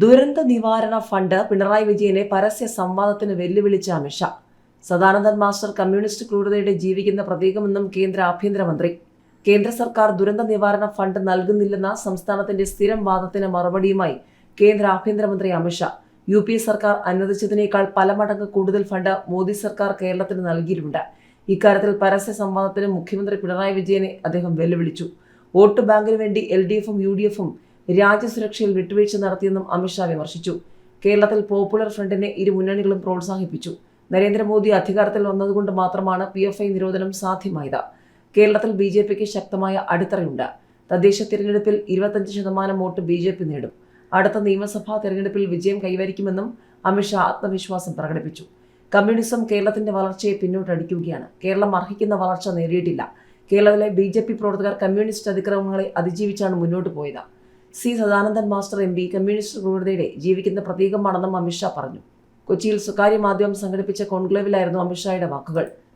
ദുരന്ത നിവാരണ ഫണ്ട് പിണറായി വിജയനെ പരസ്യ സംവാദത്തിന് വെല്ലുവിളിച്ച അമിത്ഷാ സദാനന്ദൻ മാസ്റ്റർ കമ്മ്യൂണിസ്റ്റ് ക്രൂരതയുടെ ജീവിക്കുന്ന പ്രതീകമെന്നും കേന്ദ്ര ആഭ്യന്തരമന്ത്രി. കേന്ദ്ര സർക്കാർ ദുരന്ത നിവാരണ ഫണ്ട് നൽകുന്നില്ലെന്ന സംസ്ഥാനത്തിന്റെ സ്ഥിരം വാദത്തിന് മറുപടിയുമായി കേന്ദ്ര ആഭ്യന്തരമന്ത്രി അമിത്ഷാ യു പി സർക്കാർ അനുവദിച്ചതിനേക്കാൾ പല മടങ്ങ് കൂടുതൽ ഫണ്ട് മോദി സർക്കാർ കേരളത്തിന് നൽകിയിട്ടുണ്ട്. ഇക്കാര്യത്തിൽ പരസ്യ സംവാദത്തിന് മുഖ്യമന്ത്രി പിണറായി വിജയനെ അദ്ദേഹം വെല്ലുവിളിച്ചു. വോട്ട് ബാങ്കിന് വേണ്ടി എൽ ഡി എഫും യു ഡി എഫും രാജ്യസുരക്ഷയിൽ വിട്ടുവീഴ്ച നടത്തിയെന്നും അമിത്ഷാ വിമർശിച്ചു. കേരളത്തിൽ പോപ്പുലർ ഫ്രണ്ടിനെ ഇരു മുന്നണികളും പ്രോത്സാഹിപ്പിച്ചു. നരേന്ദ്രമോദി അധികാരത്തിൽ വന്നതുകൊണ്ട് മാത്രമാണ് പി എഫ് ഐ നിരോധനം സാധ്യമായത്. കേരളത്തിൽ ബി ജെ പിക്ക് ശക്തമായ അടിത്തറയുണ്ട്. തദ്ദേശ തിരഞ്ഞെടുപ്പിൽ ഇരുപത്തഞ്ച് ശതമാനം വോട്ട് ബി ജെ പി നേടും. അടുത്ത നിയമസഭാ തെരഞ്ഞെടുപ്പിൽ വിജയം കൈവരിക്കുമെന്നും അമിത്ഷാ ആത്മവിശ്വാസം പ്രകടിപ്പിച്ചു. കമ്മ്യൂണിസം കേരളത്തിന്റെ വളർച്ചയെ പിന്നോട്ടടിക്കുകയാണ്. കേരളം അർഹിക്കുന്ന വളർച്ച നേടിയിട്ടില്ല. കേരളത്തിലെ ബി പ്രവർത്തകർ കമ്മ്യൂണിസ്റ്റ് അതിക്രമങ്ങളെ അതിജീവിച്ചാണ് മുന്നോട്ട് പോയത്. C Sadanandan master M P communist ക്രൂരതയുടെ ജീവിക്കുന്ന പ്രതീകമാണെന്നും അമിത്ഷാ പറഞ്ഞു. കൊച്ചിയിൽ സ്വകാര്യ മാധ്യമം സംഘടിപ്പിച്ച കോൺക്ലേവിലായിരുന്നു അമിത്ഷായുടെ വാക്കുകൾ.